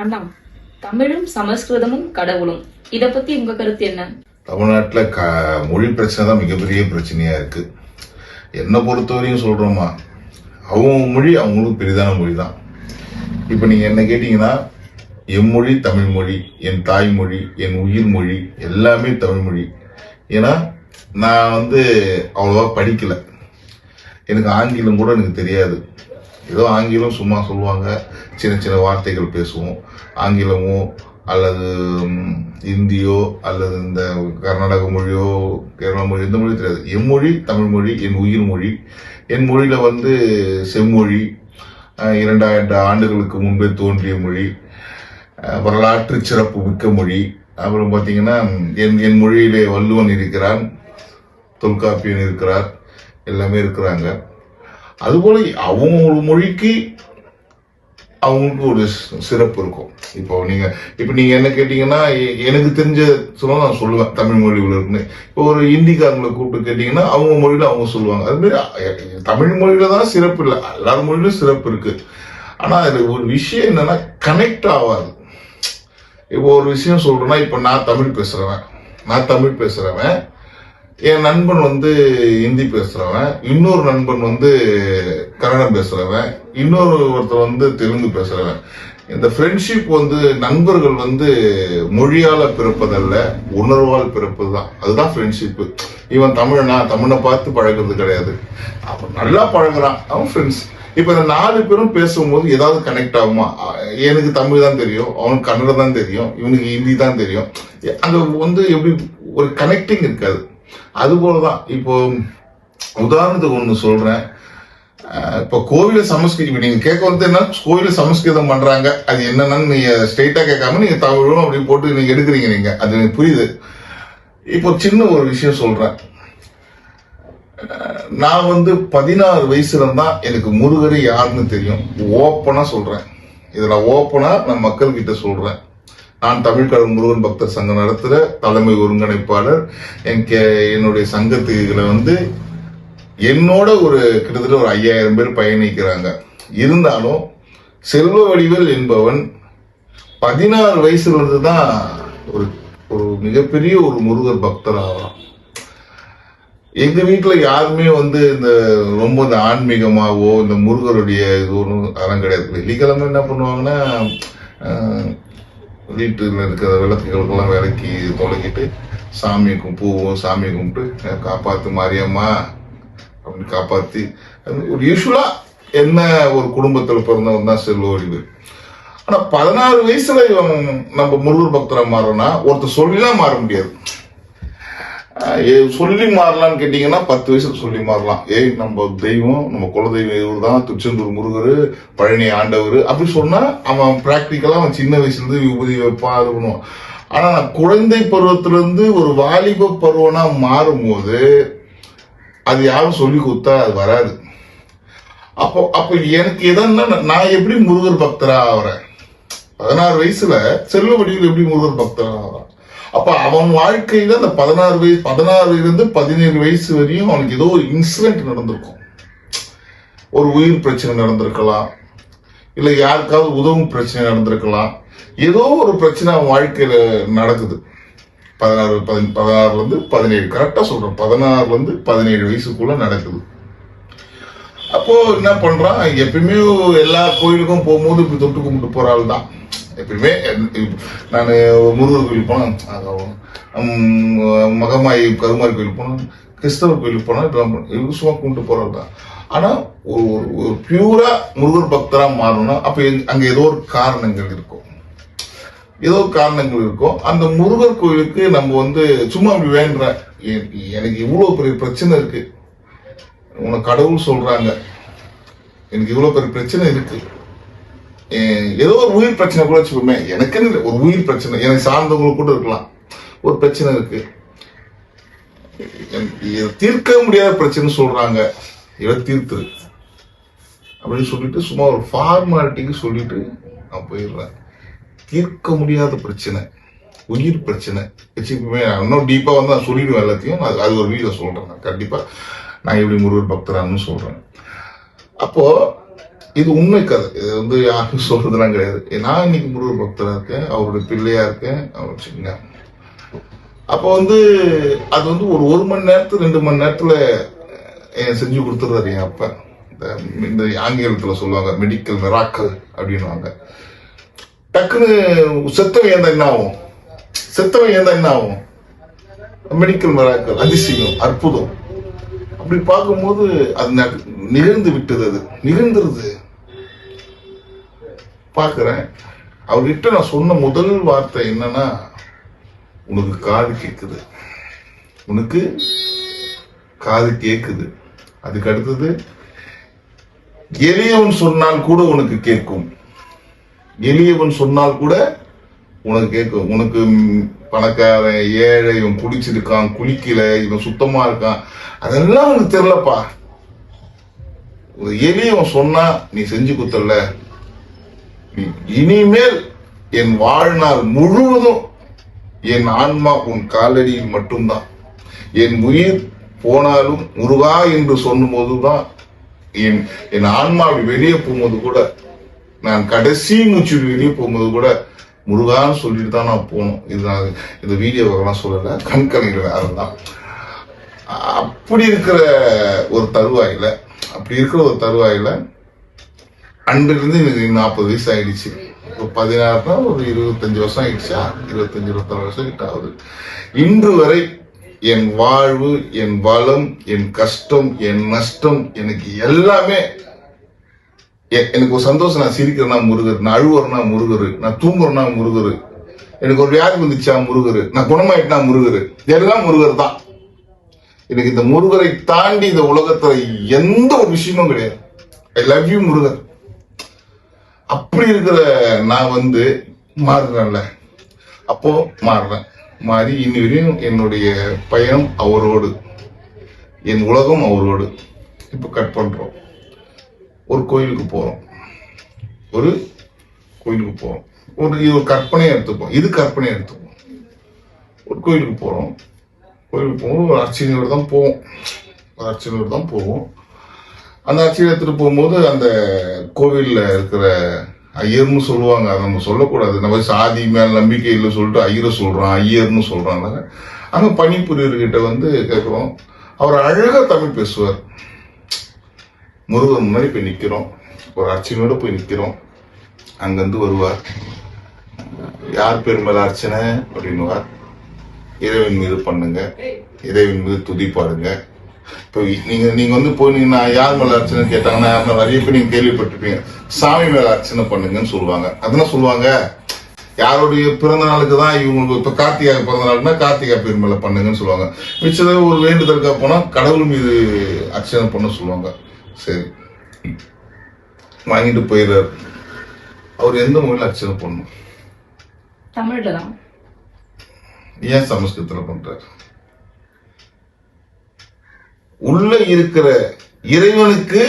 அண்ணா தமிழும் சமஸ்கிருதமும் கடவுளும். இத பத்தி உங்க கருத்து என்ன? தமிழ்நாட்டில் க மொழி பிரச்சனை தான் மிகப்பெரிய பிரச்சனையா இருக்கு. என்னை பொறுத்தவரையும் சொல்றோமா அவங்க மொழி அவங்களுக்கு பெரிதான மொழி தான். இப்போ நீங்க என்ன கேட்டீங்கன்னா என் மொழி தமிழ் மொழி என் தாய்மொழி என் உயிர் மொழி எல்லாமே தமிழ் மொழி. ஏன்னா நான் வந்து அவ்வளோவா படிக்கல. எனக்கு ஆங்கிலம் கூட எனக்கு தெரியாது. ஏதோ ஆங்கிலம் சும்மா சொல்லுவாங்க. சின்ன சின்ன வார்த்தைகள் பேசுவோம். ஆங்கிலமோ அல்லது இந்தியோ அல்லது இந்த கர்நாடக மொழியோ கேரள மொழி எந்த மொழியும் தெரியாது. என் மொழி தமிழ் மொழி என் உயிர் மொழி. என் மொழியில் வந்து செம்மொழி இரண்டாயிரம் ஆண்டுகளுக்கு முன்பே தோன்றிய மொழி வரலாற்று சிறப்பு மிக்க மொழி. அப்புறம் பார்த்தீங்கன்னா என் என் மொழியிலே வள்ளுவன் இருக்கிறான் தொல்காப்பியன் இருக்கிறார் எல்லாமே இருக்கிறாங்க. அதுபோல அவங்க மொழிக்கு அவங்களுக்கு ஒரு சிறப்பு இருக்கும். இப்போ நீங்க இப்போ நீங்க என்ன கேட்டீங்கன்னா எ- எனக்கு தெரிஞ்ச சொல்ல நான் சொல்லுவேன் தமிழ் மொழியில் இருக்குன்னு இப்போ ஒரு ஹிந்திக்காரங்களை கூப்பிட்டு கேட்டீங்கன்னா அவங்க மொழியில அவங்க சொல்லுவாங்க. அது மாதிரி தமிழ் மொழியில தான் சிறப்பு இல்லை. எல்லார் மொழியிலும் சிறப்பு இருக்கு. ஆனா அதுல ஒரு விஷயம் என்னன்னா கனெக்ட் ஆகாது. இப்போ ஒரு விஷயம் சொல்றேன்னா இப்போ நான் தமிழ் பேசுறவன். நான் தமிழ் பேசுறவன். என் நண்பன் வந்து ஹிந்தி பேசுறவன் இன்னொரு நண்பன் வந்து கன்னடம் பேசுறவன் இன்னொரு ஒருத்தர் வந்து தெலுங்கு பேசுறவன். இந்த ஃப்ரெண்ட்ஷிப் வந்து நண்பர்கள் வந்து மொழியால பிறப்பதல்ல உணர்வால் பிறப்பதுதான். அதுதான் ஃப்ரெண்ட்ஷிப்பு இவன் தமிழனா தமிழை பார்த்து பழகுறது கிடையாது. அவன் நல்லா பழகுறான். அவன் ஃப்ரெண்ட்ஸ் இப்ப இந்த நாலு பேரும் பேசும்போது ஏதாவது கனெக்ட் ஆகுமா? எனக்கு தமிழ் தான் தெரியும் அவனுக்கு கன்னடம் தான் தெரியும் இவனுக்கு ஹிந்தி தான் தெரியும். அங்க வந்து எப்படி ஒரு கனெக்டிங் இருக்காது. அது போலதான் இப்போ உதாரணத்துக்கு ஒண்ணு சொல்றேன். இப்போ கோவில சமஸ்கிருதம் இப்ப நீங்க கேட்க வந்து என்ன? கோவில சமஸ்கிருதம் பண்றாங்க. அது என்னன்னு நீங்க ஸ்ட்ரெயிட்டா கேட்காம நீங்க தமிழும் அப்படி போட்டு நீங்க எடுக்கிறீங்க நீங்க. அது எனக்கு புரியுது. இப்போ சின்ன ஒரு விஷயம் சொல்றேன். நான் வந்து பதினாறு வயசுல தான் எனக்கு முருகர் யாருன்னு தெரியும். ஓப்பனா சொல்றேன். இதில் ஓப்பனாக ஓப்பனா நான் மக்கள் கிட்ட சொல்றேன். நான் தமிழ் முருகன் பக்தர் சங்கம் நடத்துகிற தலைமை ஒருங்கிணைப்பாளர் என் கே- என்னுடைய சங்கத்துகளை வந்து என்னோட ஒரு கிட்டத்தட்ட ஒரு ஐயாயிரம் பேர் பயணிக்கிறாங்க. இருந்தாலும் செல்வ வடிவேல் என்பவன் பதினாறு வயசுல இருந்து தான் ஒரு ஒரு மிகப்பெரிய ஒரு முருகர் பக்தர் ஆகலாம் எங்க வீட்டில் யாருமே வந்து இந்த ரொம்ப இந்த ஆன்மீகமாவோ இந்த முருகருடைய இது ஒன்றும் அறம் கிடையாது வெள்ளிக்கிழமை என்ன பண்ணுவாங்கன்னா வீட்டில் இருக்கிற விளக்குகளுக்கெல்லாம் விளக்கி தொலைக்கிட்டு சாமியை பூவும் சாமியை கும்பிட்டு காப்பாற்று காப்பாத்து மாரியம்மா அப்படின்னு காப்பாத்தி அது ஒரு யூஸ்வலா என்ன ஒரு குடும்பத்தில் பிறந்தவன் தான் செல்வழிவு ஆனா பதினாறு வயசுல இவன் நம்ம முருகர் பக்தரை மாறோம்னா ஒருத்தர் சொல்லிலாம் மாற முடியாது. சொல்லி மாறலாம்னு கேட்டீங்கன்னா பத்து வயசுல சொல்லி மாறலாம். ஏய் நம்ம தெய்வம் நம்ம குலதெய்வம் இவர் தான் திருச்செந்தூர் முருகர் பழனி ஆண்டவர். அப்படி சொன்னா அவன் பிராக்டிக்கலா அவன் சின்ன வயசுல இருந்து விபூதி வைப்பான் அது பண்ணுவான். ஆனா நான் குழந்தை பருவத்துல இருந்து ஒரு வாலிப பருவனா மாறும்போது அது யாரும் சொல்லி கொடுத்தா அது வராது. அப்போ அப்போ எனக்கு எதன்னா நான் எப்படி முருகர் பக்தரா ஆகிறேன் பதினாறு வயசுல செல்வ வடிவில் எப்படி முருகர் பக்தரா ஆகிறேன் அப்ப அவன் வாழ்க்கையில அந்த பதினாறு வயசு பதினாறுல இருந்து பதினேழு வயசு வரையும் அவனுக்கு ஏதோ ஒரு இன்சிடென்ட் நடந்திருக்கும். ஒரு உயிர் பிரச்சனை நடந்திருக்கலாம். இல்ல யாருக்காவது உதவும் பிரச்சனை நடந்திருக்கலாம். ஏதோ ஒரு பிரச்சனை அவன் வாழ்க்கையில நடக்குது. பதினாறு பதின- பதினாறுல இருந்து பதினேழு கரெக்டா சொல்கிறேன் பதினாறுல இருந்து பதினேழு வயசுக்குள்ள நடக்குது. அப்போ என்ன பண்றான்? எப்பயுமே எல்லா கோயிலுக்கும் போகும்போது இப்படி தொட்டு கும்பிட்டு போகிற ஆள் தான் எப்பயுமே நான் முருகர் கோயில் போனேன் மகமாயி கருமாரி கோயில் போனேன் கிறிஸ்தவ கோயிலுக்கு போனா இப்படிலாம் பண்ண- சும்மா கும்பிட்டு போகிறது தான் ஆனால் ஒரு ஒரு- பியூராக பியூரா முருகர் பக்தராக மாறணும்னா அப்போ அங்கே ஏதோ ஒரு காரணங்கள் இருக்கும். ஏதோ காரணங்கள் இருக்கும். அந்த முருகர் கோயிலுக்கு நம்ம வந்து சும்மா அப்படி வேண்டுற. எனக்கு இவ்வளோ பெரிய பிரச்சனை இருக்கு. உனக்கு கடவுள் சொல்றாங்க. எனக்கு இவ்வளோ பெரிய பிரச்சனை இருக்கு. ஏதோ ஒரு உயிர் பிரச்சனை கூட வச்சுக்கோமே. எனக்குன்னு ஒரு உயிர் பிரச்சனை? எனக்கு சார்ந்தவங்களுக்கு கூட இருக்கலாம். ஒரு பிரச்சனை இருக்கு. தீர்க்க முடியாத பிரச்சனை சொல்றாங்க. இதை தீர்த்துரு. அப்படின்னு சொல்லிட்டு சும்மா ஒரு ஃபார்மாலிட்டிக்கு சொல்லிட்டு நான் போயிடுறேன். தீர்க்க முடியாத பிரச்சனை. உயிர் பிரச்சனை. வச்சுக்கோமே இன்னும் டீப்பா வந்து நான் சொல்லிடுவேன் எல்லாத்தையும். அது அது ஒரு வீடியோ சொல்றேன். நான் கண்டிப்பா நான் எப்படி முருகர் பக்தரான்னு சொல்றேன். அப்போ இது உண்மை கதை. இது வந்து யாரும் சொல்றதுலாம் கிடையாது. நான் இன்னைக்கு முருகர் பக்தராக இருக்கேன். அவருடைய பிள்ளையா இருக்கேன். அவர் வச்சுக்கோங்க அப்போ வந்து அது வந்து ஒரு ஒரு மணி நேரத்துல ரெண்டு மணி நேரத்துல செஞ்சு கொடுத்துறாரு என் அப்பா. இந்த இந்த ஆங்கிலத்துல சொல்லுவாங்க மெடிக்கல் மிராக்கல் அப்படின்னுவாங்க. டக்குன்னு செத்தவன் ஏந்தா என்ன ஆகும்? செத்தவன் ஏந்தா என்ன ஆகும்? மெடிக்கல் மிராக்கல் அதிசயம் அற்புதம். அப்படி பார்க்கும்போது அது நிகழ்ந்து விட்டது அது. நிகழ்ந்துருது. பார்க்குறேன். அவர்கிட்ட நான் சொன்ன முதல் வார்த்தை என்னன்னா உனக்கு காது கேட்குது உனக்கு காது கேட்குது அதுக்கு அடுத்தது எளியவன் சொன்னால் கூட உனக்கு கேட்கும். எளியவன் சொன்னால் கூட உனக்கு கேட்கும். உனக்கு பணக்காரன் ஏழை இவன் குடிச்சிருக்கான் குளிக்கல இவன் சுத்தமா இருக்கான். அதெல்லாம் உனக்கு தெரியலப்பா. ஒரு எளியவன் சொன்னா நீ செஞ்சு குத்தல இனிமேல் என் வாழ்நாள் முழுவதும் என் ஆன்மா உன் காலடியில் மட்டும்தான். என் உயிர் போனாலும் முருகா என்று சொல்லும்போதுதான் என் என் ஆன்மா வெளியே போகும்போது கூட நான் கடைசி மூச்சு வெளியே போகும்போது கூட முருகான்னு சொல்லிட்டு தான் நான் போகணும் இது நான் இந்த வீடியோவெல்லாம் சொல்லல. கண்கலைகள் வேற தான். அப்படி இருக்கிற ஒரு தருவாயில அப்படி இருக்கிற ஒரு தருவாயில அன்பிலிருந்து எனக்கு நாற்பது வயசு ஆயிடுச்சு இப்போ பதினாறுனா ஒரு இருபத்தஞ்சு வருஷம் ஆயிடுச்சா? இருபத்தஞ்சு இருபத்தாறு வருஷம் கிட்ட ஆகுது. இன்று வரை என் வாழ்வு என் வளம் என் கஷ்டம் என் நஷ்டம் எனக்கு எல்லாமே எனக்கு ஒரு சந்தோஷம். நான் சிரிக்கிறேன்னா முருகர் நான் அழுவுறேன்னா முருகர் நான் தூங்குறேன்னா முருகர் எனக்கு ஒரு வியாதி வந்துச்சா முருகர் நான் குணமாயிட்டா முருகர் எல்லாம் முருகர் தான். எனக்கு இந்த முருகரை தாண்டி இந்த உலகத்துல எந்த ஒரு விஷயமும் கிடையாது. I love you Murugar. அப்படி இருக்கிற நான் வந்து மாறுறேன்ல. அப்போ மாறுறேன். மாறி இன்னி வரையும் என்னுடைய பயணம் அவரோடு என் உலகம் அவரோடு இப்போ கட் பண்ணுறோம் ஒரு கோயிலுக்கு போகிறோம் ஒரு கோயிலுக்கு போகிறோம் ஒரு இது ஒரு கற்பனையை எடுத்துப்போம். இது கற்பனையை எடுத்துப்போம். ஒரு கோயிலுக்கு போகிறோம் கோயிலுக்கு போகும்போது ஒரு அர்ச்சனையோடு தான் போவோம். ஒரு அர்ச்சனையோடு தான் போவோம். அந்த அச்சியை எடுத்துட்டு போகும்போது அந்த கோவில்ல இருக்கிற ஐயர்னு சொல்லுவாங்க. அதை நம்ம சொல்லக்கூடாது. நம்ம சாதி மேல் நம்பிக்கை இல்லை சொல்லிட்டு ஐயரை சொல்றான் ஐயர்னு சொல்றாங்க. அங்க பணிபுரியர்கிட்ட வந்து கேட்குறோம் அவர் அழகா தமிழ் பேசுவார். முருகன் முன்னாடி போய் நிற்கிறோம் ஒரு அர்ச்சனையோட போய் நிற்கிறோம் அங்கேருந்து வருவார். யார் பேர் மேல அர்ச்சனை? அப்படின்னுவார். இறைவன் மீது பண்ணுங்க. இறைவன் மீது துதி பாருங்க. இப்போ நீங்க நீங்க வந்து போனீங்கன்னா யார் மேல அர்ச்சனை கேட்டாங்கன்னா யாருன்னா நிறைய பேர் நீங்க கேள்விப்பட்டிருப்பீங்க. சாமி மேல அர்ச்சனை பண்ணுங்கன்னு சொல்லுவாங்க. அதெல்லாம் சொல்லுவாங்க. யாருடைய பிறந்த நாளுக்கு தான் இவங்களுக்கு இப்ப கார்த்திகா பிறந்த நாளுக்குன்னா கார்த்திகா பேர் மேல பண்ணுங்கன்னு சொல்லுவாங்க. மிச்சத ஒரு வேண்டுதலுக்கா போனா கடவுள் மீது அர்ச்சனை பண்ண சொல்லுவாங்க. சரி. வாங்கிட்டு போயிடுறாரு. அவர் எந்த மொழியில அர்ச்சனை பண்ணணும்? தமிழ்ல தான். ஏன் சமஸ்கிருதத்துல பண்றாரு? உள்ள இருக்கிற இறைவனுக்கு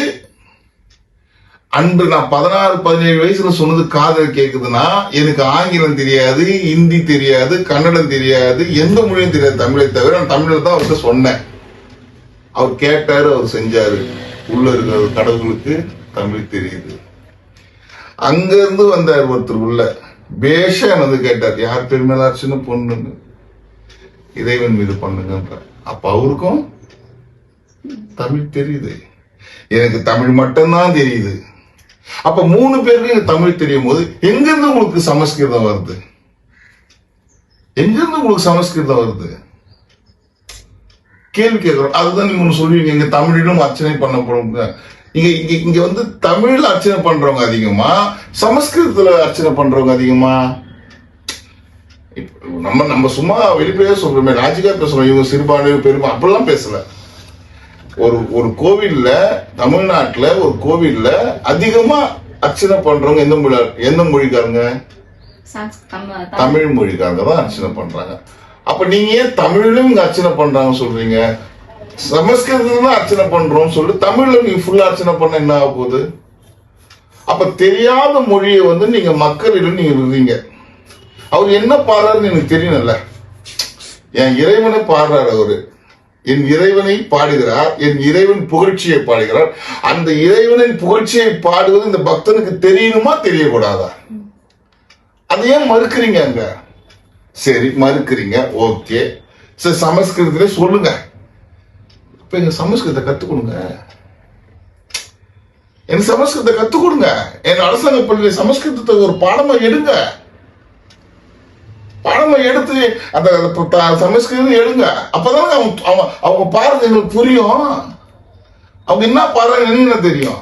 அன்று நான் பதினாறு பதினேழு வயசுல சொன்னது காதல் கேக்குதுன்னா எனக்கு ஆங்கிலம் தெரியாது ஹிந்தி தெரியாது கன்னடம் தெரியாது எந்த மொழியும் தெரியாது தமிழை தவிர நான் தமிழில் தான் அவர்கிட்ட சொன்னேன். அவர் கேட்டாரு அவர் செஞ்சாரு. உள்ள இருக்கிற கடவுளுக்கு தமிழ் தெரியுது. அங்க இருந்து வந்தார் ஒருத்தர் உள்ள. பேஷ வந்து கேட்டார் யார் பெருமையாச்சுன்னு பொண்ணுன்னு? இறைவன் மீது பண்ணுங்கன்றார். அப்ப அவருக்கும் தமிழ் தெரியுது. எனக்கு தமிழ் மட்டும்தான் தெரியுது. அப்ப மூணு பேருக்கு தமிழ் தெரியும் போது எங்க இருந்து உங்களுக்கு சமஸ்கிருதம் வருது? எங்க இருந்து உங்களுக்கு சமஸ்கிருதம் வருது? கேள்வி கேட்கிறோம். அதுதான் நீங்க ஒண்ணு சொல்லுவீங்க. இங்க தமிழிலும் அர்ச்சனை பண்ணப்படும் இங்க இங்க இங்க வந்து தமிழ்ல அர்ச்சனை பண்றவங்க அதிகமா சமஸ்கிருதத்துல அர்ச்சனை பண்றவங்க அதிகமா? நம்ம நம்ம சும்மா வெளிப்படையா சொல்றோமே. ராஜிகா பேசுறோம். இவங்க சிறுபான்மை பெருமை அப்படிலாம் பேசல. ஒரு ஒரு கோவில்ல தமிழ்நாட்டுல ஒரு கோவில்ல அதிகமா அர்ச்சனை பண்றவங்க எந்த மொழி எந்த மொழிக்காரங்க? தமிழ் மொழிக்காரங்க தான் அர்ச்சனை பண்றாங்க. அப்ப நீங்க ஏன் தமிழிலும் இங்க அர்ச்சனை பண்றாங்க சொல்றீங்க? சமஸ்கிருதத்துல தான் அர்ச்சனை பண்றோம் சொல்லி தமிழ்ல நீங்க ஃபுல்லா அர்ச்சனை பண்ண என்ன ஆக போகுது? அப்ப தெரியாத மொழியை வந்து நீங்க மக்களிடம் நீங்க விடுறீங்க. அவர் என்ன பாடுறாருன்னு எனக்கு தெரியணும்ல. என் இறைவனை பாடுறாரு அவரு. என் இறைவனை பாடுகிறார் என் இறைவன் புகழ்ச்சியை பாடுகிறார். அந்த இறைவனின் புகழ்ச்சியை பாடுவது இந்த பக்தனுக்கு தெரியணுமா தெரியக்கூடாதா? அதை ஏன் மறுக்கிறீங்க அங்க? சரி மறுக்கிறீங்க. ஓகே. சரி சமஸ்கிருதத்திலே சொல்லுங்க. இப்ப எங்க சமஸ்கிருதத்தை கத்துக்கொடுங்க. கொடுங்க சமஸ்கிருதத்தை கத்துக் கொடுங்க என் அரசாங்க பள்ளியில சமஸ்கிருதத்தை ஒரு பாடமா எடுங்க. பாடமா எடுத்து அந்த சமஸ்கிருதம் எடுங்க. அப்பதான் அவன் அவன் அவங்க பாருங்க எங்களுக்கு புரியும். அவங்க என்ன பாருங்க என்ன தெரியும்?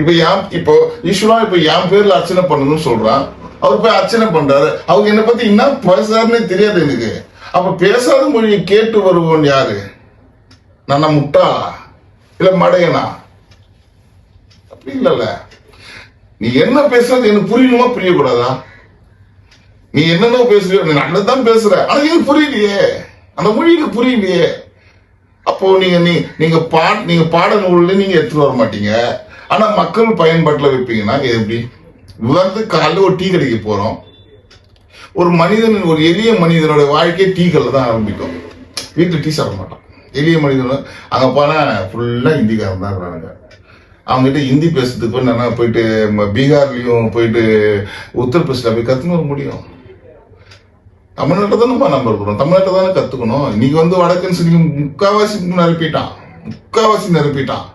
இப்ப என் இப்போ ஈஸ்வரா இப்ப என் பேர்ல அர்ச்சனை பண்ணணும்னு சொல்றான். அவர் போய் அர்ச்சனை பண்றாரு. அவங்க என்ன பத்தி என்ன பேசுறாருன்னே தெரியாது எனக்கு. அப்ப பேசாத மொழியை கேட்டு வருவோம் யாரு? நான் முட்டாளா இல்ல மடையனா? அப்படி இல்லல்ல. நீ என்ன பேசுறது எனக்கு புரியணுமா புரியக்கூடாதா? நீ என்னென்ன பேசுறியோ நீ நல்லதான் பேசுற. அது எனக்கு புரியலையே. அந்த மொழிக்கு புரியலையே. அப்போ நீங்க நீ நீங்க பா நீங்க பாட நூல்ல நீங்க எடுத்துட்டு வர மாட்டீங்க. ஆனா மக்கள் பயன்பாட்டுல வைப்பீங்கன்னா எப்படி? உதாரணத்துக்கு காலைல ஒரு டீ கடைக்கு போறோம். ஒரு மனிதன் ஒரு எளிய மனிதனோட வாழ்க்கை டீ கல்ல தான் ஆரம்பிக்கும். வீட்டுல டீ சாப்பிட மாட்டான். எளிய மனிதன் அங்க போனா ஃபுல்லா ஹிந்திக்காரன் தான் இருக்கிறாங்க அவங்க கிட்ட ஹிந்தி பேசுறதுக்கு போய் நான் போயிட்டு ம- பீகார்லயும் போயிட்டு உத்தரப்பிரதேசில போய் கத்துன்னு வர முடியும். தமிழ்நாட்டில் தானேப்பா நம்ம இருக்கிறோம் தமிழ்நாட்டை தானே கத்துக்கணும். இன்னைக்கு வந்து வடக்கன்ஸ் நீங்க முக்காவாசி நிரப்பிட்டான் முக்காவாசி நிரப்பிட்டான்.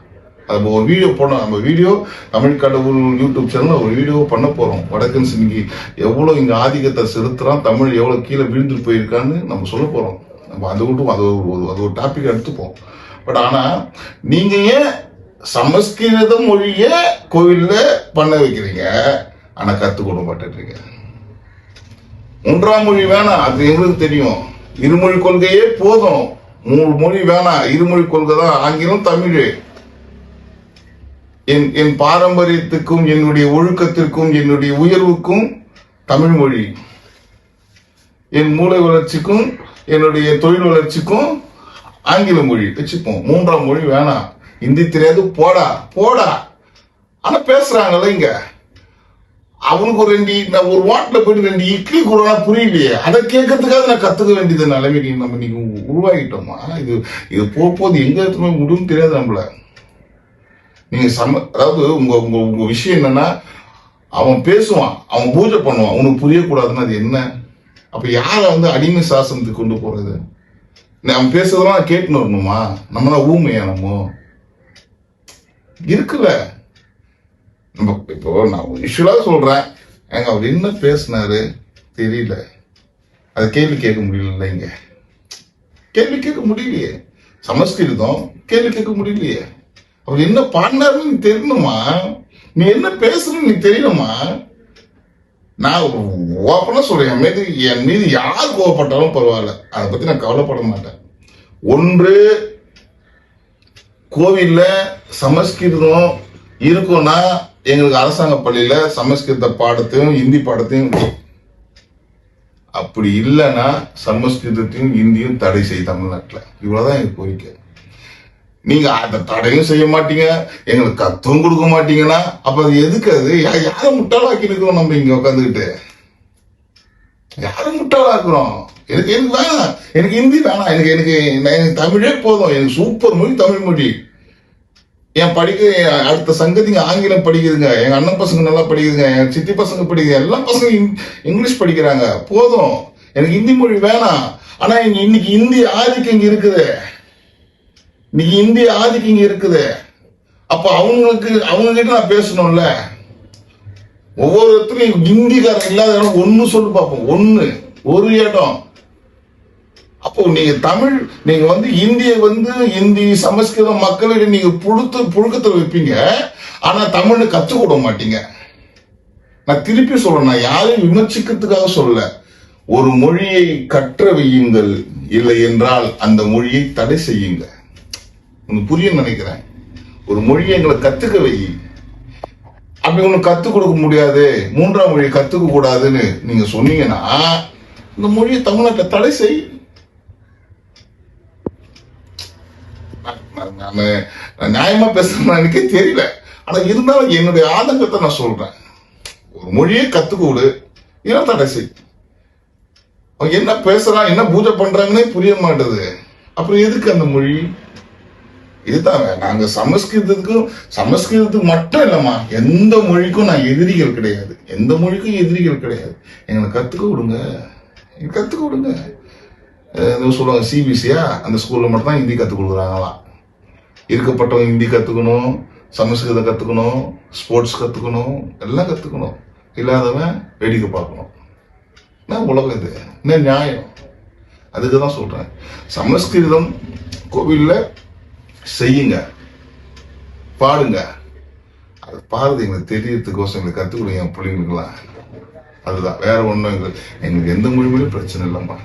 அது ஒரு வீடியோ போடணும் நம்ம வீடியோ தமிழ் கடவுள் யூடியூப் சேனல் ஒரு வீடியோ பண்ண போறோம். வடக்கன்ஸ் இன்னைக்கு எவ்வளவு இங்க ஆதிக்கத்தை செலுத்துறான் தமிழ் எவ்வளவு கீழே விழுந்துட்டு போயிருக்கான்னு நம்ம சொல்ல போறோம். நம்ம அது விட்டு அது ஒரு அது ஒரு டாபிக் எடுத்துப்போம். பட் ஆனா நீங்க ஏன் சமஸ்கிருத மொழிய கோவில்ல பண்ண வைக்கிறீங்க? ஆனா கத்துக் கொடுக்க மாட்டேன்றீங்க. மூன்றாம் மொழி வேணாம் அது எங்களுக்கு தெரியும். இருமொழி கொள்கையே போதும். மூணு மொழி வேணாம் இருமொழி கொள்கை தான் ஆங்கிலம் தமிழ். என் என் பாரம்பரியத்துக்கும் என்னுடைய ஒழுக்கத்திற்கும் என்னுடைய உயர்வுக்கும் தமிழ் மொழி. என் மூளை வளர்ச்சிக்கும் என்னுடைய தொழில் வளர்ச்சிக்கும் ஆங்கில மொழி வச்சுப்போம். மூன்றாம் மொழி வேணாம் இந்தி தெரியாது போடா போடா. ஆனா பேசுறாங்கல்ல இங்க. அவனுக்கு ஒரு ரெண்டு நான் ஒரு வாட்டில் போயிட்டு ரெண்டு இட்லி கூட புரியலையே. அதை கேட்கறதுக்காக நான் கத்துக்க வேண்டியது நிலைமை? நீ நம்ம நீங்க உருவாகிட்டோமா? இது இது போக போது எங்க எடுத்துமே முடியும் தெரியாது நம்மள. நீங்க சம அதாவது உங்க உங்க உங்க விஷயம் என்னன்னா அவன் பேசுவான் அவன் பூஜை பண்ணுவான். உனக்கு புரியக்கூடாதுன்னா அது என்ன? அப்ப யாரை வந்து அடிமை சாசனத்துக்கு கொண்டு போறது? அவன் பேசுறதெல்லாம் கேட்டுன்னு வரணுமா? நம்மளா ஊமையா நம்ம? இருக்குல்ல. இப்போ நான் யூஸ்வலா சொல்றேன். ஏங்க அவர் என்ன பேசினாரு தெரியல. அது கேள்வி கேட்க முடியல இங்க. கேள்வி கேட்க முடியலையே. சமஸ்கிருதம் கேள்வி கேட்க முடியலையே. அவர் என்ன பாடினாருன்னு நீ தெரியணுமா? நீ என்ன பேசுறன்னு நீ தெரியணுமா? நான் ஓப்பனாக சொல்றேன். என் மீது என் மீது யார் கோவப்பட்டாலும் பரவாயில்ல. அதை பத்தி நான் கவலைப்பட மாட்டேன். ஒன்று கோவில்ல சமஸ்கிருதம் இருக்கும்னா எங்களுக்கு அரசாங்க பள்ளியில சமஸ்கிருத பாடத்தையும் ஹிந்தி பாடத்தையும் அப்படி இல்லைன்னா சமஸ்கிருதத்தையும் ஹிந்தியும் தடை செய்ய தமிழ்நாட்டில். இவ்வளவுதான் எங்க கோரிக்கை. நீங்க அந்த தடையும் செய்ய மாட்டீங்க எங்களுக்கு கத்தும் கொடுக்க மாட்டீங்கன்னா அப்ப அது எதுக்கு அது? யாரை முட்டாளாக்கி இருக்கிறோம் நம்ம இங்க உட்காந்துக்கிட்டு யாரும் முட்டாளாக்குறோம்? எனக்கு எனக்கு வேணாம். எனக்கு ஹிந்தி வேணாம். எனக்கு எனக்கு எனக்கு தமிழே போதும். எனக்கு சூப்பர் மொழி தமிழ் மொழி. என் படிக்க அடுத்த சங்கதிங்க ஆங்கிலம் படிக்குதுங்க. எங்க அண்ணன் பசங்க நல்லா படிக்குதுங்க. என் சித்தி பசங்க படிக்குது. எல்லா பசங்க இங்கிலீஷ் படிக்கிறாங்க. போதும். எனக்கு ஹிந்தி மொழி வேணாம். ஆனா இன்னைக்கு இந்திய ஆதிக்கம் இங்க இருக்குது. இன்னைக்கு இந்திய ஆதிக்கம் இங்க இருக்குது. அப்ப அவங்களுக்கு அவங்க கிட்ட நான் பேசணும்ல. ஒவ்வொருத்தரும் இடத்துலயும் இந்திக்காரன் இல்லாத இடம் ஒண்ணு சொல்லு பார்ப்போம் ஒன்னு ஒரு இடம். அப்போ நீங்க தமிழ் நீங்க வந்து இந்திய வந்து இந்தி சமஸ்கிருதம் மக்களுக்கு நீங்க புழுத்து புழுக்கத்தில் வைப்பீங்க. ஆனா தமிழ் கத்துக் கொடுக்க மாட்டீங்க. நான் திருப்பி சொல்றேன் நான் யாரையும் விமர்சிக்கிறதுக்காக சொல்ல ஒரு மொழியை கற்ற வையுங்கள். இல்லை என்றால் அந்த மொழியை தடை செய்யுங்க புரிய நினைக்கிறேன். ஒரு மொழியை எங்களை கத்துக்க வை. அப்படி உனக்கு கத்துக் கொடுக்க முடியாது. மூன்றாம் மொழியை கத்துக்க கூடாதுன்னு நீங்க சொன்னீங்கன்னா இந்த மொழியை தமிழ்நாட்டில் தடை செய். நான் நியாயமா பேசுறேன்னு எனக்கே தெரியல. ஆனா இருந்தாலும் என்னுடைய ஆதங்கத்தை நான் சொல்றேன். ஒரு மொழியை கத்துக்க விடு ஏன் தடை செய் அவன் என்ன பேசுறான் என்ன பூஜை பண்றாங்கன்னே புரிய மாட்டேது அப்புறம் எதுக்கு அந்த மொழி? இதுதான் நாங்க சமஸ்கிருதத்துக்கும் சமஸ்கிருதத்துக்கு மட்டும் இல்லம்மா. எந்த மொழிக்கும் நான் எதிரிகள் கிடையாது. எந்த மொழிக்கும் எதிரிகள் கிடையாது. எங்களை கத்துக்க விடுங்க எங்களுக்கு கத்துக்க விடுங்க சொல்லுவாங்க சிபிசியா அந்த ஸ்கூல்ல மட்டும் தான் ஹிந்தி கத்துக் கொடுக்குறாங்களாம். இருக்கப்பட்டவங்க ஹிந்தி கத்துக்கணும் சமஸ்கிருதம் கத்துக்கணும் ஸ்போர்ட்ஸ் கத்துக்கணும் எல்லாம் கத்துக்கணும். இல்லாதவன் வேடிக்கை பார்க்கணும். என்ன உலகம் இது? என்ன நியாயம்? அதுக்கு தான் சொல்றேன். சமஸ்கிருதம் கோவிலில் செய்யுங்க. பாடுங்க. அது பாடுறது எங்களுக்கு தெரியறதுக்கோசம் எங்களுக்கு கற்றுக் கொடுங்க என் பிள்ளைங்களுக்குலாம் அதுதான். வேற ஒன்றும் எங்களுக்கு எங்களுக்கு எந்த மொழியிலும் பிரச்சனை இல்லைம்மா.